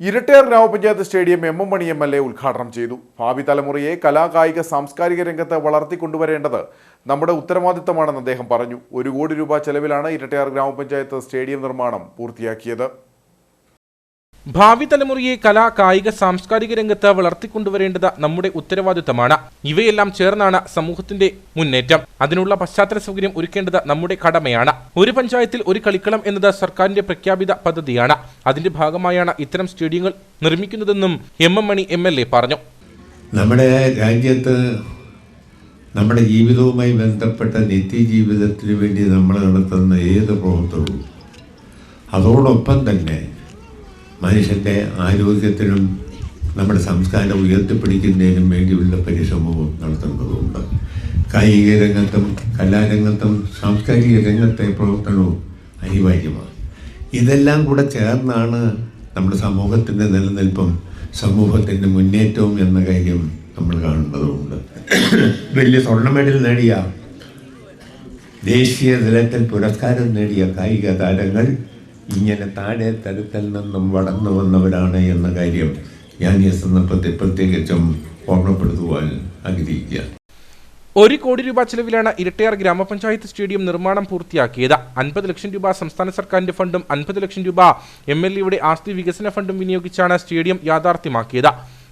ഇരട്ടയാർ ഗ്രാമപഞ്ചായത്ത് stadium M M Mani M L A ഉദ്ഘാടനം ചെയ്തു. ഭാവി തലമുറയെ കലാകായിക സാംസ്കാരിക രംഗത്ത് വളർത്തിക്കൊണ്ടുവരേണ്ടത് നമ്മുടെ ഉത്തരവാദിത്തമാണെന്ന് അദ്ദേഹം പറഞ്ഞു. ഒരു കോടി രൂപ ചെലവിലാണ് ഇരട്ടയാർ ഗ്രാമപഞ്ചായത്ത് സ്റ്റേഡിയം നിർമ്മാണം പൂർത്തിയാക്കിയത്. ഭാവി തലമുറയെ കലാ കായിക സാംസ്കാരിക രംഗത്ത് വളർത്തിക്കൊണ്ടുവരേണ്ടത് നമ്മുടെ ഉത്തരവാദിത്തമാണ്. ഇവയെല്ലാം ചേർന്നാണ് സമൂഹത്തിന്റെ മുന്നേറ്റം. അതിനുള്ള പശ്ചാത്തല സൗകര്യം ഒരുക്കേണ്ടത് നമ്മുടെ കടമയാണ്. ഒരു പഞ്ചായത്തിൽ ഒരു കളിക്കളം എന്നത് സർക്കാരിന്റെ പ്രഖ്യാപിത പദ്ധതിയാണ്. അതിന്റെ ഭാഗമായാണ് ഇത്തരം സ്റ്റേഡിയങ്ങൾ നിർമ്മിക്കുന്നതെന്നും M M Mani M L A പറഞ്ഞു. നമ്മുടെ രാജ്യത്ത് നമ്മുടെ ജീവിതവുമായി ബന്ധപ്പെട്ട നിത്യജീവിതത്തിന് വേണ്ടി നമ്മൾ നടത്തുന്ന ഏത് പ്രവർത്തനവും അതോടൊപ്പം തന്നെ മനുഷ്യന്റെ ആരോഗ്യത്തിനും നമ്മുടെ സംസ്കാരം ഉയർത്തിപ്പിടിക്കുന്നതിനും വേണ്ടിയുള്ള പരിശ്രമവും നടത്തേണ്ടതുണ്ട്. കായിക രംഗത്തും കലാരംഗത്തും സാംസ്കാരിക രംഗത്തെ പ്രവർത്തനവും അനിവാര്യമാണ്. ഇതെല്ലാം കൂടെ ചേർന്നാണ് നമ്മുടെ സമൂഹത്തിന്റെ നിലനിൽപ്പും സമൂഹത്തിന്റെ മുന്നേറ്റവും എന്ന കാര്യം നമ്മൾ കാണേണ്ടതുണ്ട് വലിയ സ്വർണ മെഡൽ നേടിയ ദേശീയ തലത്തിൽ പുരസ്കാരം നേടിയ കായിക താരങ്ങൾ ഇങ്ങനെ താഴെ തലത്തിൽ നിന്നും വളർന്നു വന്നവരാണ് എന്ന കാര്യം ഞാൻ ഈ സന്ദർഭത്തിൽ പ്രത്യേകിച്ചും ഓർമ്മപ്പെടുത്തുവാൻ ആഗ്രഹിക്കുക. ഒരു കോടി രൂപ ചെലവിലാണ് ഇരട്ടയാർ ഗ്രാമപഞ്ചായത്ത് സ്റ്റേഡിയം നിർമ്മാണം പൂർത്തിയാക്കിയത്. അൻപത് ലക്ഷം രൂപ സംസ്ഥാന സർക്കാരിന്റെ ഫണ്ടും അൻപത് ലക്ഷം രൂപ എം എൽ എയുടെ ആസ്തി വികസന ഫണ്ടും വിനിയോഗിച്ചാണ് സ്റ്റേഡിയം യാഥാർത്ഥ്യമാക്കിയത്.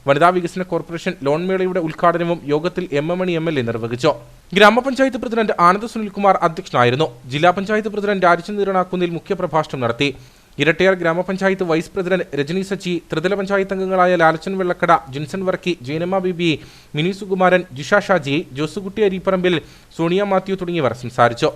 വനിതാ വികസന കോർപ്പറേഷൻ ലോൺ മേളയുടെ ഉദ്ഘാടനവും യോഗത്തിൽ M M Mani M L A നിർവഹിച്ചു. ഗ്രാമപഞ്ചായത്ത് പ്രസിഡന്റ് ആനന്ദ് സുനിൽകുമാർ അധ്യക്ഷനായിരുന്നു. ജില്ലാ പഞ്ചായത്ത് പ്രസിഡന്റ് രാജചന്ദ്രൻ ഇറണാക്കുന്നിൽ മുഖ്യപ്രഭാഷണം നടത്തി. ഇരട്ടയാർ ഗ്രാമപഞ്ചായത്ത് വൈസ് പ്രസിഡന്റ് രജനി സച്ചി ത്രിതല പഞ്ചായത്ത് അംഗങ്ങളായ ലാലച്ചൻ വെള്ളക്കട ജിൻസൺ വർക്കി ജൈനമ്മ ബിബി മിനി സുകുമാരൻ ജിഷ ഷാജി ജോസുകുട്ടി അരിപ്പറമ്പിൽ സോണിയ മാത്യു തുടങ്ങിയവർ സംസാരിച്ചു.